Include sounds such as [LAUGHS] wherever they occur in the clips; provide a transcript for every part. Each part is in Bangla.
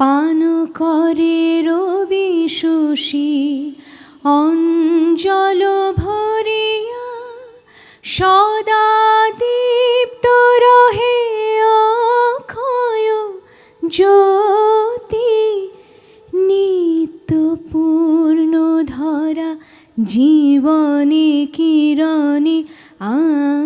পান করে রবি শশী, অঞ্জল ভরিয়া সদা দীপ্ত রহে অক্ষয় জ্যোতি। নিত্য পূর্ণ ধরা জীবনে কিরণে আনন্দধারা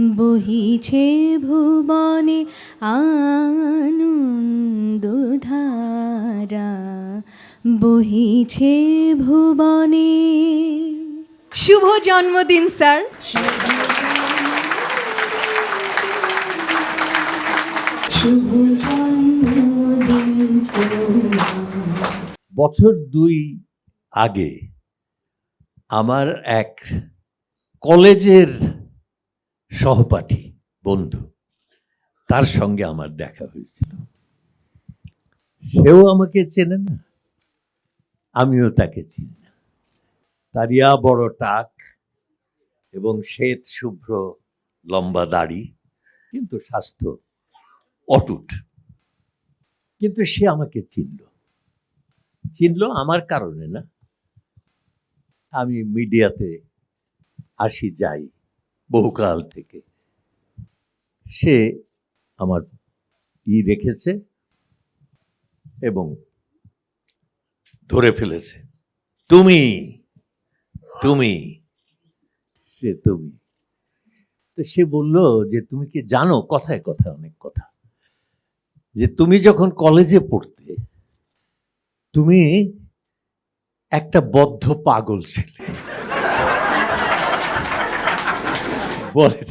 বহিছে ভুবনে আনন্দধারা। বহিছে ভুবনে। শুভ জন্মদিন স্যার। শুভ বছর দুই আগে আমার এক কলেজের সহপাঠী, বন্ধু। তার সঙ্গে আমার দেখা হয়েছিল। সেও আমাকে চেনে না, আমিও তাকে চিনি না। তারিয়া বড় টাক এবং শ্বেত শুভ্র লম্বা দাড়ি, কিন্তু স্বাস্থ্য অটুট। কিন্তু সে আমাকে চিনল। চিনল আমার কারণে না। আমি মিডিয়াতে আসি, যাই। বহুকাল থেকে। সে আমার ই রেখেছে এবং ধরে ফেলেছে। তুমি তুমি, সে তুমি। তো সে বলল যে, তুমি কি জানো কথায় কথায় অনেক কথা? যে, তুমি যখন কলেজে পড়তে, তুমি একটা বদ্ধ পাগল ছিলে। বলে।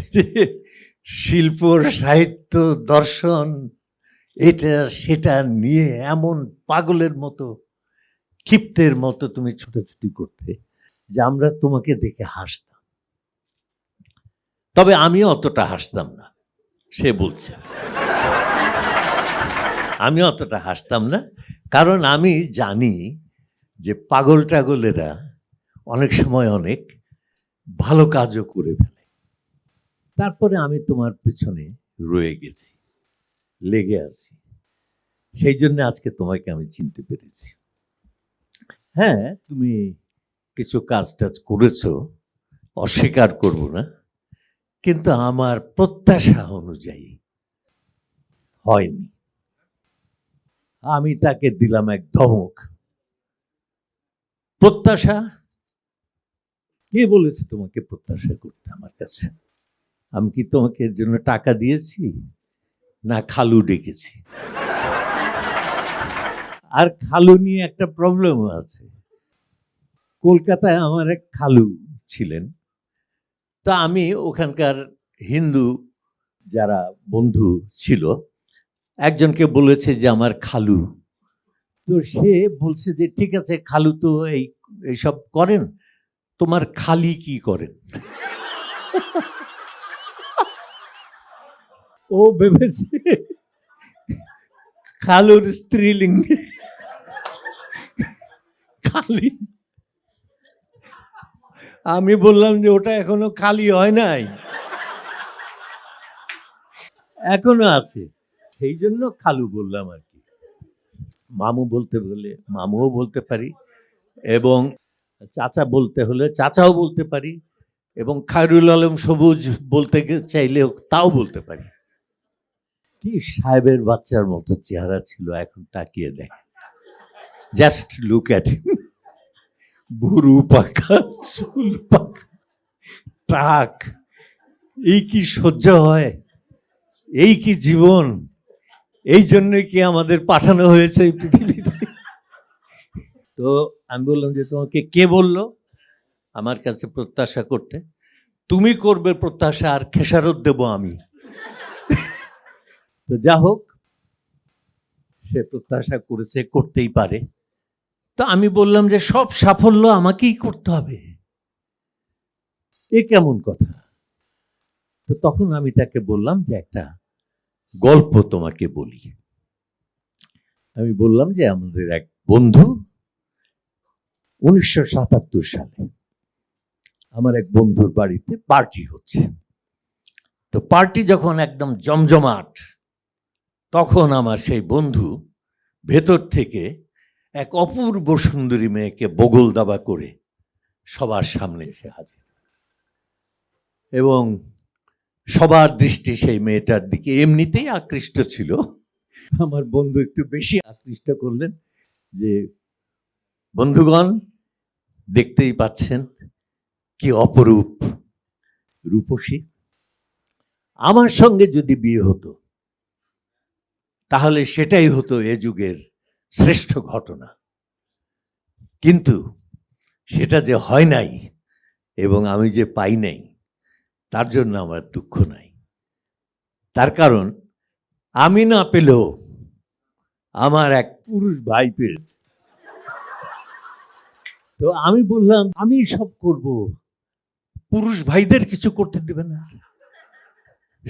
শিল্প সাহিত্য, দর্শন, এটা, সেটা নিয়ে এমন পাগলের মতো, ক্ষিপ্তের মতো তুমি ছুটোছুটি করতে যে আমরা তোমাকে দেখে হাসতাম। তবে আমি অতটা হাসতাম না, সে বলছে। আমি অতটা হাসতাম না, কারণ আমি জানি যে পাগল টাগলেরা অনেক সময় অনেক ভালো কাজও করে ফেলে। তারপরে আমি তোমার পেছনে রয়ে গেছি, লেগে আছি। সেই জন্য আজকে তোমাকে আমি চিনতে পেরেছি। হ্যাঁ তুমি কিছু কাজ টাজ করেছ, অস্বীকার করব না, কিন্তু আমার প্রত্যাশা অনুযায়ী হয়নি। আমি তাকে দিলাম এক ধমক। প্রত্যাশা? কে বলেছে তোমাকে প্রত্যাশা করতে আমার কাছে? আমি কি তোমাকে এর জন্য টাকা দিয়েছি? না, খালু ডেকেছি। আর খালু নিয়ে একটা প্রবলেমও আছে। কলকাতায় আমার এক খালু ছিলেন। তা আমি ওখানকার হিন্দু যারা বন্ধু ছিল, একজনকে বলেছে যে আমার খালু। তো সে বলছে যে, ঠিক আছে, খালু তো এই, এইসব করেন, তোমার খালি কি করেন? [LAUGHS] ও ভেবেছে খালুর স্ত্রীলিঙ্গে। খালি। আমি বললাম যে ওটা এখনও খালি হয় নাই। এখনও আছে। সেই জন্য খালু বললাম আর কি। মামু বলতে বলে মামুও বলতে পারি এবং চাচা বলতে হলে চাচাও বলতে পারি এবং খায়রুল আলম সবুজ বলতে চাইলেও তাও বলতে পারি। কি সাহেবের বাচ্চার মতো চেহারা ছিল, এখন তাকিয়ে দেখ। জাস্ট লুক অ্যাট হিম ভুরু পাকা চুল পাকা টাক। এই কি সহ্য হয়? এই কি জীবন? এই জন্য কি আমাদের পাঠানো হয়েছে এই পৃথিবীতে? তো আমি বললাম যে, তোমাকে কে বলল? আমার কাছে প্রত্যাশা করতে। তুমি করবে প্রত্যাশা, আর খেসারত দেব আমি। তো যা হোক, সে প্রত্যাশা করেছে, করতেই পারে। তো আমি বললাম যে সব সাফল্য আমাকেই করতে হবে। এ কেমন কথা? তো তখন আমি তাকে বললাম যে একটা গল্প তোমাকে বলি। আমি বললাম যে আমাদের এক বন্ধু উনিশশো সাতাত্তর সালে আমার এক বন্ধুর বাড়িতে পার্টি হচ্ছে। তো পার্টি যখন একদম জমজমাট তখন আমার সেই বন্ধু ভেতর থেকে এক অপূর্ব সুন্দরী মেয়েকে বগল দাবা করে সবার সামনে এসে হাজির এবং সবার দৃষ্টি সেই মেয়েটার দিকে এমনিতেই আকৃষ্ট ছিল। আমার বন্ধু একটু বেশি আকৃষ্ট করলেন যে, বন্ধুগণ, দেখতেই পাচ্ছেন কি অপরূপ রূপসী। আমার সঙ্গে যদি বিয়ে হতো তাহলে সেটাই হতো এ যুগের শ্রেষ্ঠ ঘটনা। কিন্তু সেটা যে হয় নাই এবং আমি যে পাই নাই, তার জন্য আমার দুঃখ নাই। তার কারণ, আমি না পেলেও আমার এক পুরুষ ভাই পেয়েছে। তো আমি বললাম, আমি সব করব। পুরুষ ভাইদের কিছু করতে দেবে না।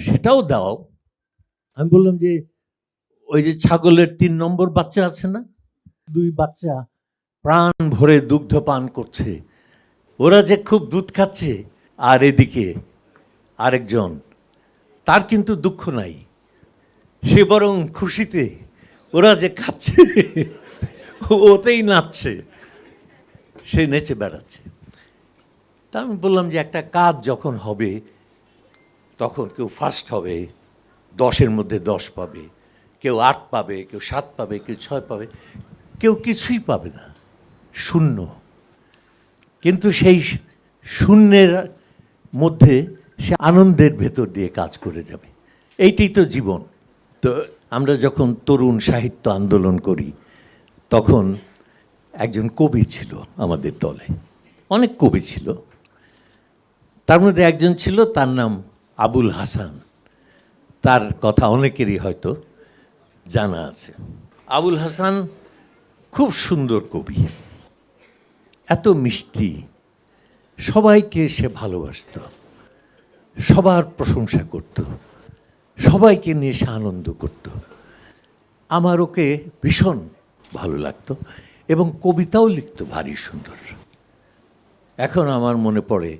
সেটাও দাও। আমি বললাম যে ওই যে ছাগলের তিন নম্বর বাচ্চা আছে না? দুই বাচ্চা প্রাণ ভরে দুগ্ধ পান করছে। ওরা যে খুব দুধ খাচ্ছে। আর এদিকে আরেকজন, তার কিন্তু দুঃখ নাই। সে বরং খুশিতে ওরা যে খাচ্ছে, ওতেই নাচছে। সে নেচে বেড়াচ্ছে। তা আমি বললাম যে একটা কাজ যখন হবে, তখন কেউ ফার্স্ট হবে, দশের মধ্যে দশ পাবে। কেউ আট পাবে, কেউ সাত পাবে, কেউ ছয় পাবে, কেউ কিছুই পাবে না, শূন্য। কিন্তু সেই শূন্যের মধ্যে সে আনন্দের ভেতর দিয়ে কাজ করে যাবে। এইটাই তো জীবন। তো আমরা যখন তরুণ সাহিত্য আন্দোলন করি, তখন একজন কবি ছিল আমাদের দলে। অনেক কবি ছিল। তার মধ্যে একজন ছিল, তার নাম আবুল হাসান। তার কথা অনেকেরই হয়তো জানা আছে। আবুল হাসান খুব সুন্দর কবি। এত মিষ্টি। সবাইকে সে ভালোবাসত। সবার প্রশংসা করত। সবাইকে নিয়ে সে আনন্দ করত। আমার ওকে ভীষণ ভালো লাগতো এবং কবিতাও লিখতো ভারী সুন্দর। এখন আমার মনে পড়ে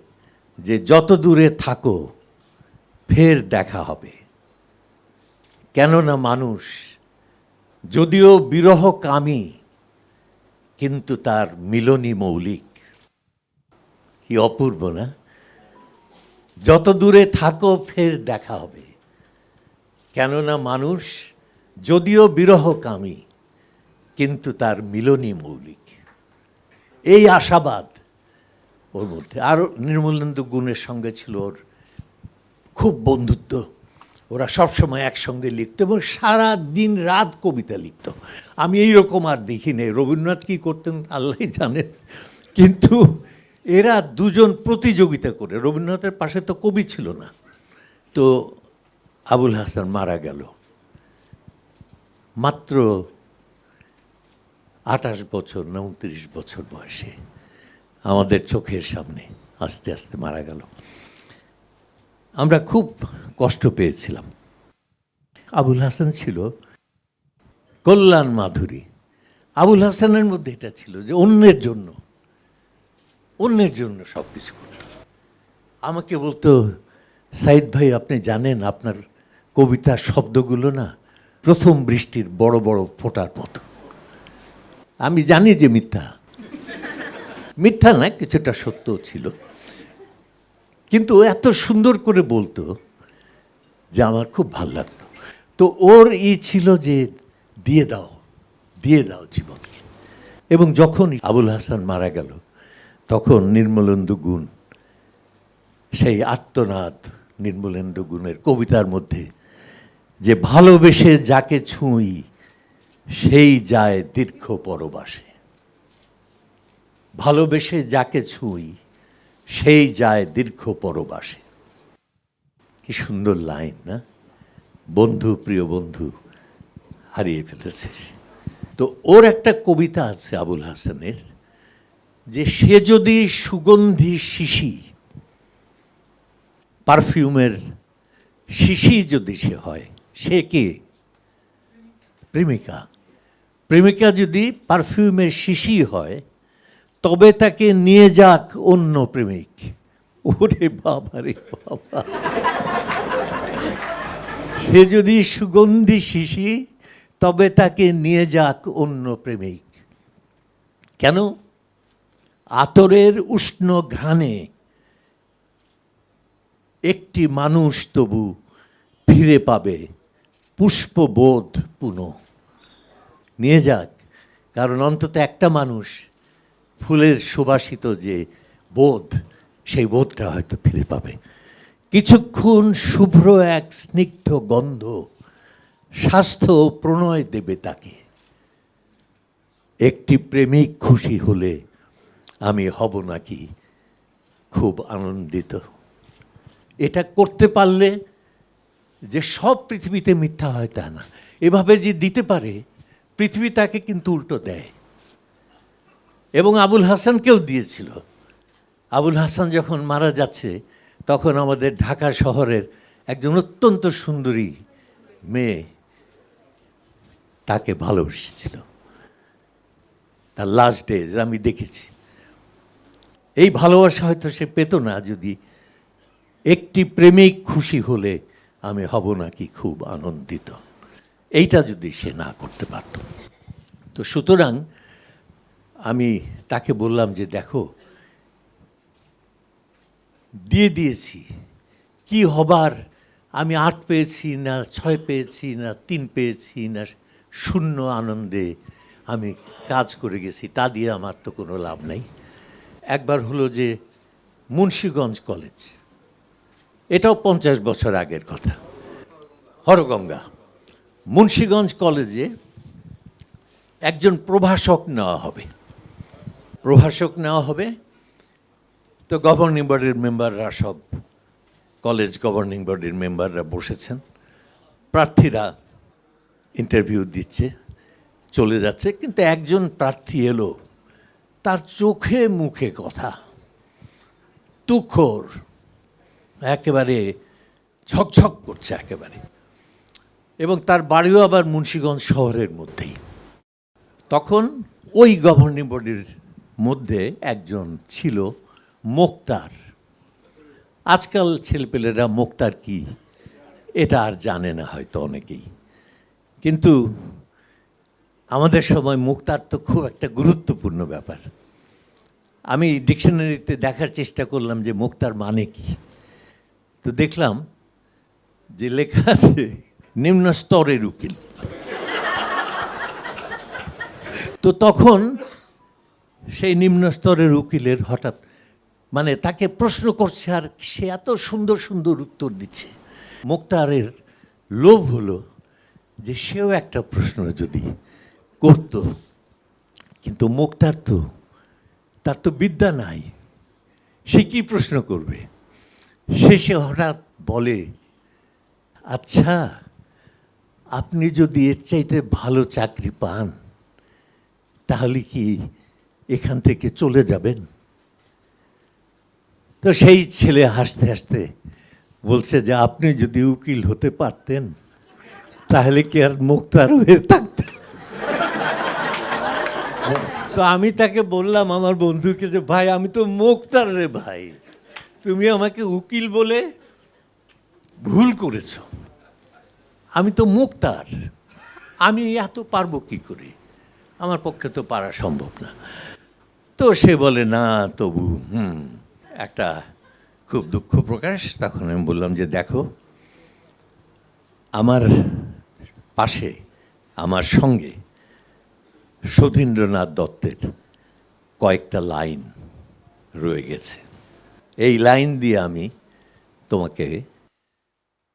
যে যত দূরে থাকো, ফের দেখা হবে। কেননা মানুষ যদিও বিরহ কামী কিন্তু তার মিলনী মৌলিক। কি অপূর্ব, না? যত দূরে থাকো, ফের দেখা হবে। কেননা মানুষ যদিও বিরহ কামী কিন্তু তার মিলনী মৌলিক। এই আশাবাদ ওর মধ্যে। আরও নির্মলেন্দু গুণের সঙ্গে ছিল ওর খুব বন্ধুত্ব। ওরা সবসময় একসঙ্গে লিখতো এবং সারা দিন রাত কবিতা লিখত। আমি এই রকম আর দেখি নেই। রবীন্দ্রনাথ কী করতেন আল্লাহ জানেন। কিন্তু এরা দুজন প্রতিযোগিতা করে। রবীন্দ্রনাথের পাশে তো কবি ছিল না। তো আবুল হাসান মারা গেল। মাত্র আঠাশ বছর না উনত্রিশ বছর বয়সে। আমাদের চোখের সামনে আস্তে আস্তে মারা গেল। আমরা খুব কষ্ট পেয়েছিলাম। আবুল হাসান ছিল কল্যাণ মাধুরী। আবুল হাসানের মধ্যে এটা ছিল যে অন্যের জন্য অন্যের জন্য সব কিছু করত। আমাকে বলতো, সাইদ ভাই, আপনি জানেন আপনার কবিতার শব্দগুলো না প্রথম বৃষ্টির বড় বড় ফোটার মতো। আমি জানি যে মিথ্যা। মিথ্যা না, কিছুটা সত্যও ছিল। কিন্তু এত সুন্দর করে বলতো যে আমার খুব ভালো লাগতো। তো ওর ই ছিল যে দিয়ে দাও দিয়ে দাও জীবনকে এবং যখন আবুল হাসান মারা গেল, তখন নির্মলেন্দু গুণ, সেই আত্মনাদ নির্মলেন্দু গুণের কবিতার মধ্যে যে ভালোবেসে যাকে ছুঁই, সেই যায় দীর্ঘ পরবাসে। ভালোবেসে যাকে ছুঁই সেই যায় দীর্ঘ পরবাসে। কি সুন্দর লাইন, না? বন্ধু, প্রিয় বন্ধু, হারিয়ে ফেলেছে তো ওর একটা কবিতা আছে আবুল হাসানের, যে সে যদি সুগন্ধি শিশি, পারফিউমের শিশি যদি সে হয়, সে কে? প্রেমিকা। প্রেমিকা যদি পারফিউমের শিশি হয় তবে তাকে নিয়ে যাক অন্য প্রেমিক। ওরে বাবা রে বাবা। সে যদি সুগন্ধি শিশি, তবে তাকে নিয়ে যাক অন্য প্রেমিক। কেন? আতরের উষ্ণ ঘ্রাণে একটি মানুষ তবু ফিরে পাবে, পুষ্পবোধ পুনঃ। নিয়ে যাক, কারণ অন্তত একটা মানুষ ফুলের সুবাসিত যে বোধ, সেই বোধটা হয়তো ফিরে পাবে। কিছুক্ষণ শুভ্র এক স্নিগ্ধ গন্ধ স্বাস্থ্য প্রণয় দেবে তাকে। একটি প্রেমিক খুশি হলে আমি হব নাকি খুব আনন্দিত। এটা করতে পারলে যে সব পৃথিবীতে মিথ্যা হয় তা না। এভাবে যে দিতে পারে, পৃথিবী তাকে কিন্তু উল্টো দেয়। এবং আবুল হাসানকেও দিয়েছিল। আবুল হাসান যখন মারা যাচ্ছে, তখন আমাদের ঢাকা শহরের একজন অত্যন্ত সুন্দরী মেয়ে তাকে ভালোবেসেছিল। তার লাস্ট ডেজ আমি দেখেছি। এই ভালোবাসা হয়তো সে পেত না, যদি একটি প্রেমিক খুশি হলে আমি হব নাকি খুব আনন্দিত। এইটা যদি সে না করতে পারত। তো সুতরাং আমি তাকে বললাম যে, দেখো, দিয়ে দিয়েছি। কি হবার? আমি আট পেয়েছি না ছয় পেয়েছি, না তিন পেয়েছি, না শূন্য আনন্দে আমি কাজ করে গেছি। তা দিয়ে আমার তো কোনো লাভ নাই। একবার হলো যে মুন্সীগঞ্জ কলেজ। এটাও পঞ্চাশ বছর আগের কথা। হরগঙ্গা। মুন্সীগঞ্জ কলেজে একজন প্রভাষক নেওয়া হবে। প্রভাষক নেওয়া হবে। তো গভর্নিং বডির মেম্বাররা সব কলেজ গভর্নিং বডির মেম্বাররা বসেছেন। প্রার্থীরা ইন্টারভিউ দিচ্ছে, চলে যাচ্ছে, কিন্তু একজন প্রার্থী এলো, তার চোখে মুখে কথা। তুখোর, একেবারে ঝকঝক করছে একেবারে। এবং তার বাড়িও আবার মুন্সীগঞ্জ শহরের মধ্যেই। তখন ওই গভর্নিং বডির মধ্যে একজন ছিল মোক্তার। আজকাল ছেলেপেলেরা মোক্তার কি? এটা আর জানে না হয়তো অনেকেই। কিন্তু আমাদের সময় মুক্তার তো খুব একটা গুরুত্বপূর্ণ ব্যাপার। আমি ডিকশনারিতে দেখার চেষ্টা করলাম যে মুক্তার মানে কি। তো দেখলাম যে লেখা আছে, নিম্ন স্তরের উকিল। তো তখন সেই নিম্ন স্তরের উকিলের হঠাৎ মানে তাকে প্রশ্ন করছে, আর সে এত সুন্দর সুন্দর উত্তর দিচ্ছে। মুক্তারের লোভ হলো যে সেও একটা প্রশ্ন যদি করত, কিন্তু মুক্তার তো, তার তো বিদ্যা নাই। সে কি প্রশ্ন করবে? শেষে হঠাৎ বলে আচ্ছা আপনি যদি এর চাইতে ভালো চাকরি পান, তাহলে কি এখান থেকে চলে যাবেন। তো সেই ছেলে হাসতে হাসতে বলছে যে, আপনি যদি উকিল হতে পারতেন, তাহলে কি আর মুক্তার হয়ে থাকতেন তো আমি তাকে বললাম, আমার বন্ধুকে যে, ভাই, আমি তো মুক্তার রে ভাই। তুমি আমাকে উকিল বলে ভুল করেছ। আমি তো মুক্তার। আমি এত পারব কি করে? আমার পক্ষে তো পারা সম্ভব না। তো সে বলে, না, তবু, হুম। একটা খুব দুঃখ প্রকাশ। তখন আমি বললাম যে, দেখো, আমার পাশে, আমার সঙ্গে সতীন্দ্রনাথ দত্তের কয়েকটা লাইন রয়ে গেছে। এই লাইন দিয়ে আমি তোমাকে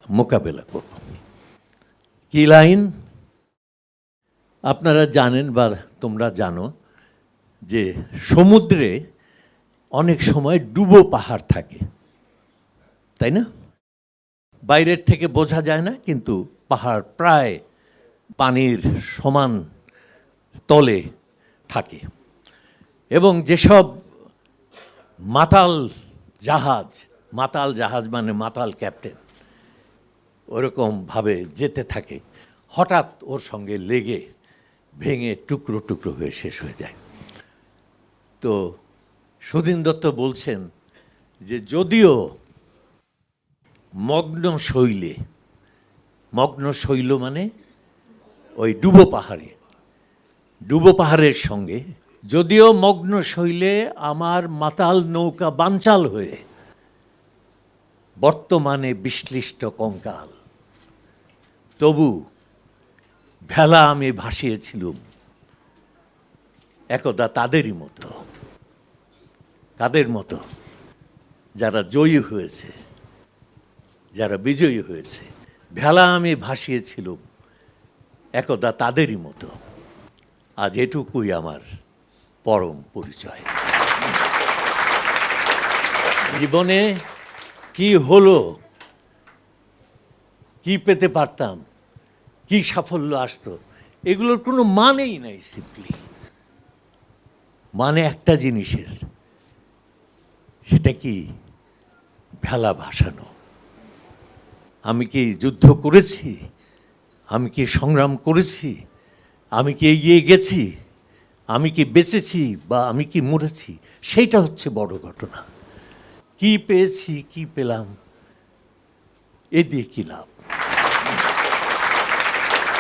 মোকাবেলা করব। কি লাইন? আপনারা জানেন বা তোমরা জানো যে সমুদ্রে অনেক সময় ডুবো পাহাড় থাকে। তাই না? বাইরের থেকে বোঝা যায় না, কিন্তু পাহাড় প্রায় পানির সমান তলে থাকে। এবং যেসব মাতাল জাহাজ মাতাল জাহাজ মানে মাতাল ক্যাপ্টেন ওরকমভাবে যেতে থাকে। হঠাৎ ওর সঙ্গে লেগে ভেঙে টুকরো টুকরো হয়ে শেষ হয়ে যায়। তো সুধীন দত্ত বলছেন যে যদিও মগ্ন শৈলে, মগ্ন শৈল মানে ওই ডুবো পাহাড়ে, ডুবো পাহাড়ের সঙ্গে, যদিও মগ্ন শৈলে আমার মাতাল নৌকা বানচাল হয়ে বর্তমানে বিশ্লিষ্ট কঙ্কাল। তবু ভেলা আমি ভাসিয়েছিলুম, একদা তাদেরই মতো। কাদের মতো যারা জয়ী হয়েছে, যারা বিজয়ী হয়েছে, ভেলা আমি ভাসিয়েছিলুম, একদা তাদেরই মতো। আজ এটুকুই আমার পরম পরিচয়। জীবনে কি হলো, কি পেতে পারতাম, কি সাফল্য আসতো, এগুলোর কোনো মানেই নাই সিম্পলি মানে একটা জিনিসের। সেটা কি ভেলা ভাসানো। আমি কি যুদ্ধ করেছি? আমি কি সংগ্রাম করেছি? আমি কি এগিয়ে গেছি? আমি কি বেঁচেছি বা আমি কি মরেছি? সেইটা হচ্ছে বড় ঘটনা। কি পেয়েছি, কি পেলাম? এ দিয়ে কী লাভ?